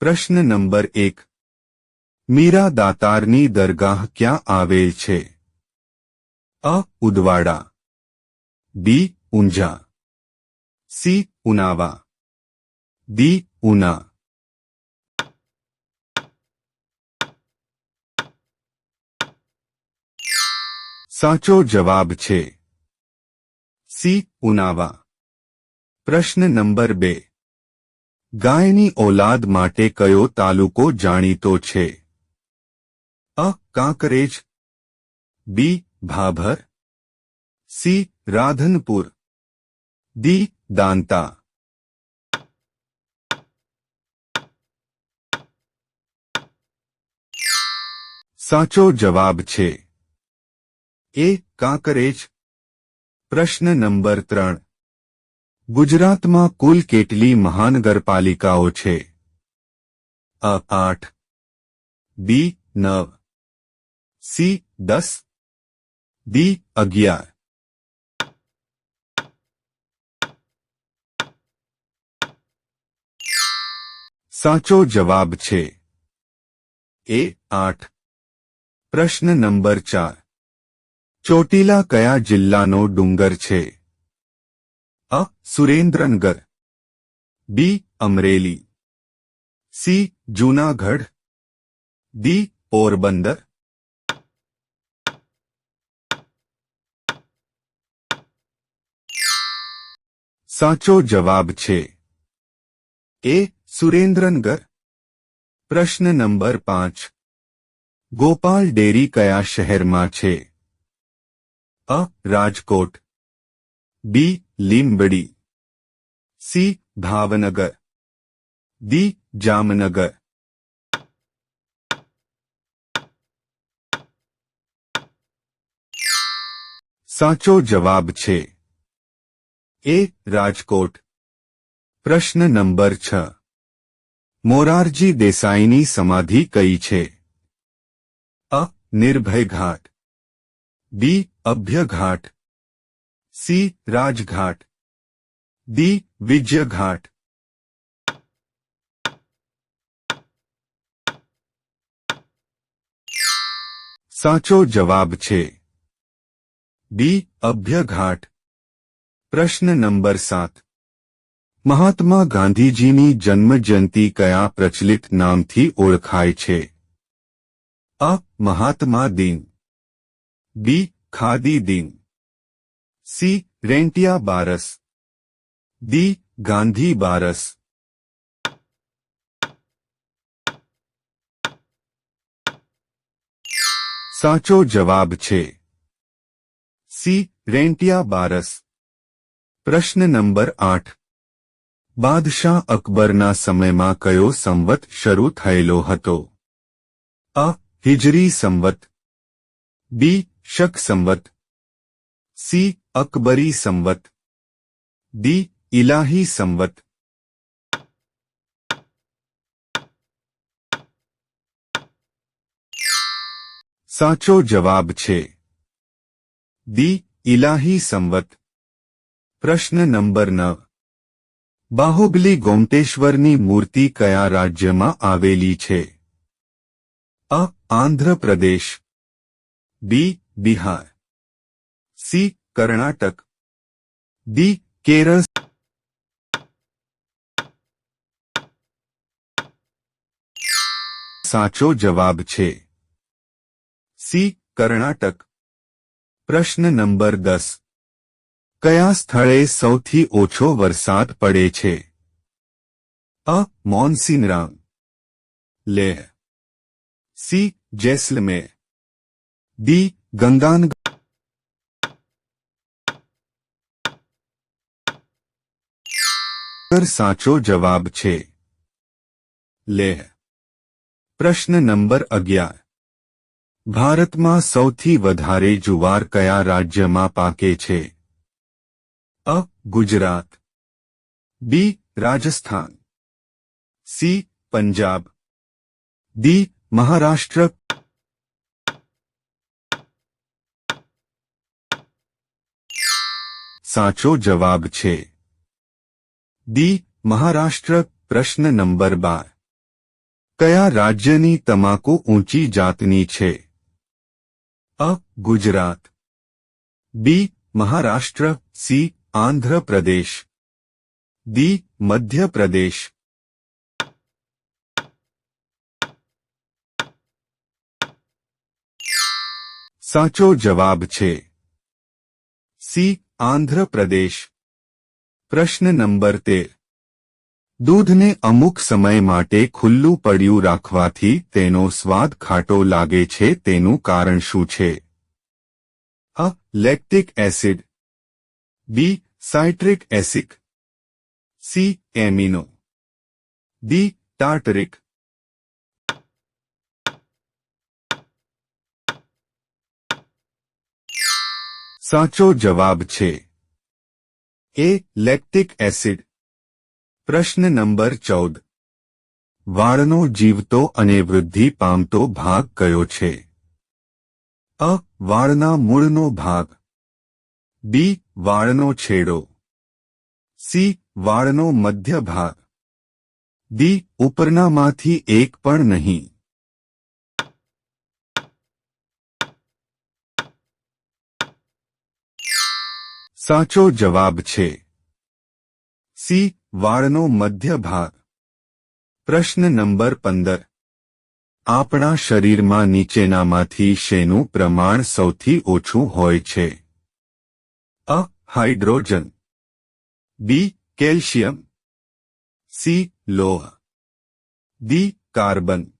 પ્રશ્ન નંબર એક. મીરા દાતારની દરગાહ ક્યાં આવેલ છે? અ. Udvada. B. Unjha. C. Unava. D Una. સાચો જવાબ છે. સી. ઉનાવા. પ્રશ્ન નંબર બે. ગાયની ઓલાદ માટે કયો તાલુકો જાણીતો છે? અ. Kankrej B Bhabhar C Radhanpur D Danta સાચો જવાબ છે. એ. કાંકરેજ પ્રશ્ન નંબર ત્રણ. ગુજરાતમાં કુલ કેટલી મહાનગરપાલિકાઓ છે અ આઠ બી નવ સી દસ ડી અગિયાર સાચો જવાબ છે એ આઠ પ્રશ્ન નંબર ચાર ચોટીલા કયા જિલ્લાનો ડુંગર છે A Surendranagar B Amreli C Junagadh D Porbandar સાચો જવાબ છે એ સુરેન્દ્રનગર પ્રશ્ન નંબર પાંચ ગોપાલ ડેરી કયા શહેરમાં છે અ રાજકોટ બી લીંબડી સી ભાવનગર દી જામનગર સાચો જવાબ છે એ રાજકોટ પ્રશ્ન નંબર છ મોરારજી દેસાઈની સમાધિ કઈ છે અ નિર્ભય ઘાટ બી અભ્ય ઘાટ સી રાજઘાટ દી વિજય ઘાટ સાચો જવાબ છે ડી અભ્ય ઘાટ પ્રશ્ન નંબર સાત મહાત્મા ગાંધીજીની જન્મજયંતિ કયા પ્રચલિત નામથી ઓળખાય છે અ મહાત્મા દિન બી ખાદી દિન સી રેન્ટિયા બારસ ડી ગાંધી બારસ સાચો જવાબ છે સી રેન્ટિયા બારસ પ્રશ્ન નંબર આઠ બાદશાહ અકબરના સમયમાં કયો સંવત શરૂ થયેલો હતો અ હિજરી સંવત બી શક સંવત સી અકબરી સંવત. દી ઇલાહી સંવત. સાચો જવાબ છે. દી ઇલાહી સંવત. પ્રશ્ન નંબર નવ બાહુબલી ગોમટેશ્વરની મૂર્તિ કયા રાજ્યમાં આવેલી છે? અ, Andhra Pradesh. B, Bihar. C Karnataka દી કેરળ સાચો જવાબ છે સી કર્ણાટક પ્રશ્ન નંબર દસ કયા સ્થળે સૌથી ઓછો વરસાદ પડે છે A Mawsynram Leh C Jaisalmer D ગંગાન સાચો જવાબ છે લેહ પ્રશ્ન નંબર અગિયાર ભારતમાં સૌથી વધારે જુવાર કયા રાજ્યમાં પાકે છે A Gujarat B Rajasthan C Punjab D Maharashtra સાચો જવાબ છે દી મહારાષ્ટ્ર પ્રશ્ન નંબર બાર કયા રાજ્યની તમાકુ ઊંચી જાતની છે A Gujarat B Maharashtra C Andhra Pradesh D Madhya પ્રદેશ સાચો જવાબ છે સી આંધ્ર પ્રદેશ પ્રશ્ન નંબર તેર દૂધને અમુક સમય માટે ખુલ્લું પડ્યું રાખવાથી તેનો સ્વાદ ખાટો લાગે છે, તેનું કારણ શું છે? અ. Lactic acid. B. Citric acid. C. Amino. D. Tartaric. સાચો જવાબ છે. એ લેક્ટિક એસિડ પ્રશ્ન નંબર ચૌદ. વાળનો જીવતો અને વૃદ્ધિ પામતો ભાગ કયો છે? અ. વાળના મૂળનો ભાગ. બી વાળનો છેડો. સી વાળનો મધ્ય ભાગ. ડી ઉપરનામાંથી એક પણ નહીં. સાચો જવાબ છે. સી. વાળનો મધ્ય ભાગ. પ્રશ્ન નંબર પંદર. આપણા શરીરમાં નીચેનામાંથી શેનું પ્રમાણ સૌથી ઓછું હોય છે? અ. હાઇડ્રોજન. બી. કેલ્શિયમ. સી. લોહ. ડી. કાર્બન.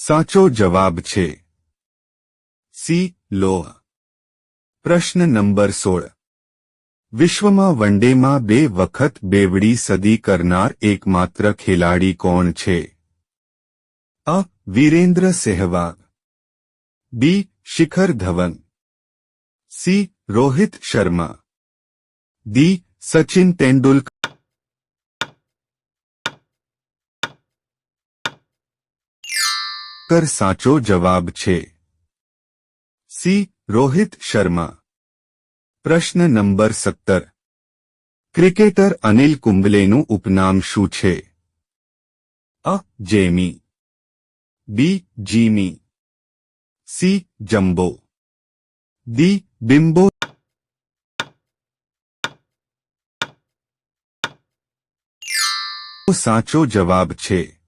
સાચો જવાબ છે સી લોહ પ્રશ્ન નંબર સોળ વિશ્વમાં વનડેમાં બે વખત બેવડી સદી કરનાર એકમાત્ર ખેલાડી કોણ છે અ Virender Sehwag B Shikhar Dhawan C Rohit Sharma D Sachin Tendulkar કર સાચો જવાબ છે. સી. રોહિત શર્મા. પ્રશ્ન નંબર સત્તર. ક્રિકેટર અનિલ કુંબલેનું ઉપનામ શું છે? અ. Jamie. B. Jimmy. C. Jumbo. D. Bimbo. સાચો જવાબ છે.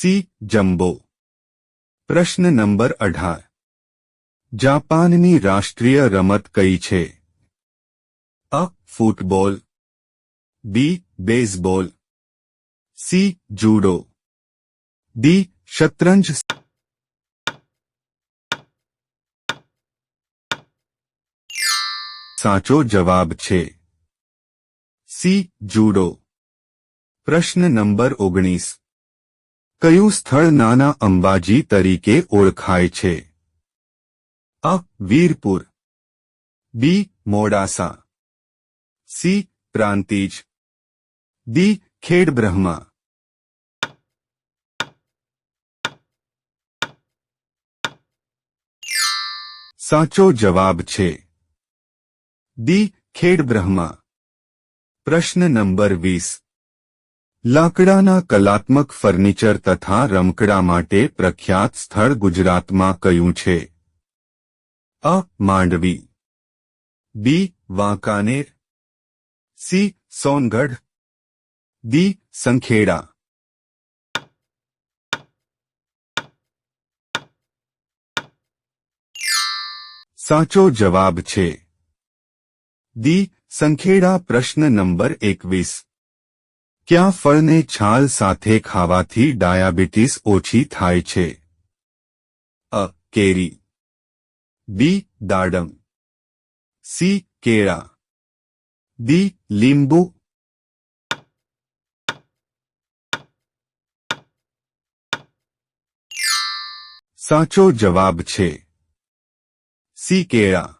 સી જમ્બો પ્રશ્ન નંબર અઢાર જાપાનની રાષ્ટ્રીય રમત કઈ છે અ football B baseball C judo D શતરંજ સાચો જવાબ છે સી જુડો પ્રશ્ન નંબર ઓગણીસ કયું સ્થળ નાના અંબાજી તરીકે ઓળખાય છે? અ. Virpur. B. Modasa. C. Prantij. D. Khedbrahma. સાચો જવાબ છે. ડી. ખેડબ્રહ્મા. પ્રશ્ન નંબર વીસ. લાકડાના કલાત્મક ફર્નિચર તથા રમકડા માટે પ્રખ્યાત સ્થળ ગુજરાતમાં કયું છે? અ. Mandvi. B. Wankaner. C. Songadh. D Sankheda. સાચો જવાબ છે. દી સંખેડા પ્રશ્ન નંબર એકવીસ. ક્યાં ફળને છાલ સાથે ખાવાથી ડાયાબિટીસ ઓછી થાય છે? અ. કેરી બી. દાડમ સી. કેળા ડી. લીંબુ સાચો જવાબ છે સી. કેળા